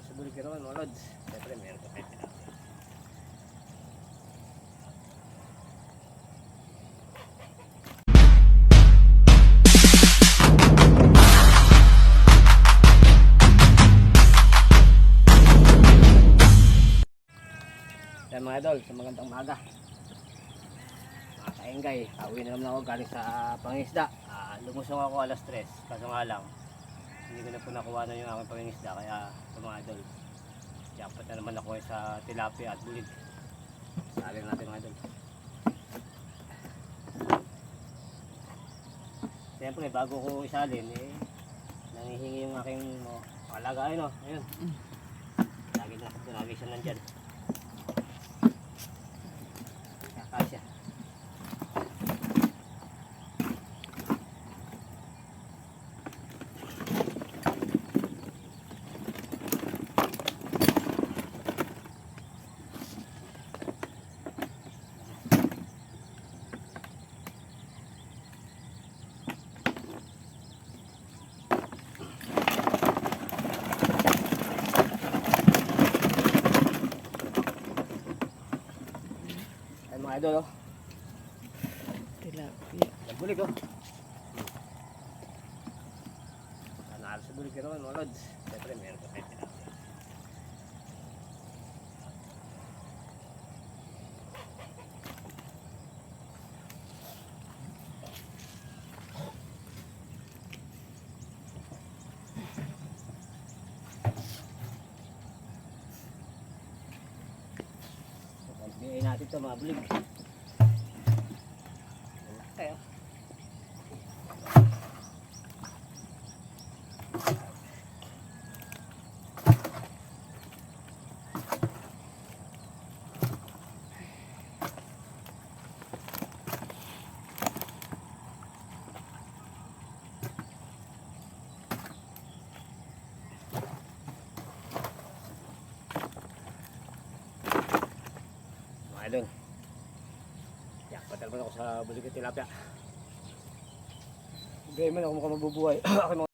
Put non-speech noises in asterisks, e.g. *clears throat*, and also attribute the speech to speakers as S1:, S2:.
S1: Sa bulig naman mga lods. Siyempre meron pa tayo tilapia. Yan mga idol, sa magandang umaga. Mga kaengay, uwi na naman ako galing sa pangisda. Ah, lumusong ako alas 3, kaso nga lang, hindi ko na po nakuha na yung aking pangingisda, kaya ito mga Jackpot na naman ako sa tilapia at bulig. Saling natin mga idol. Siyempre, bago ko isalin, eh, nangihingi yung aking oh, alaga, ayun oh, ayun. Lagi na, lagi siya nandyan. Mga idol oh.
S2: Tilapia.
S1: Nagbulig oh. Nanalo sa bulig ka naman mga lods. Siyempre meron pa tayo tilapia. Natin ito mga bulig. Kaya. Idol. Jackpot naman ako sa bulig at tilapia. Gaya man ako mukhang *clears throat* mga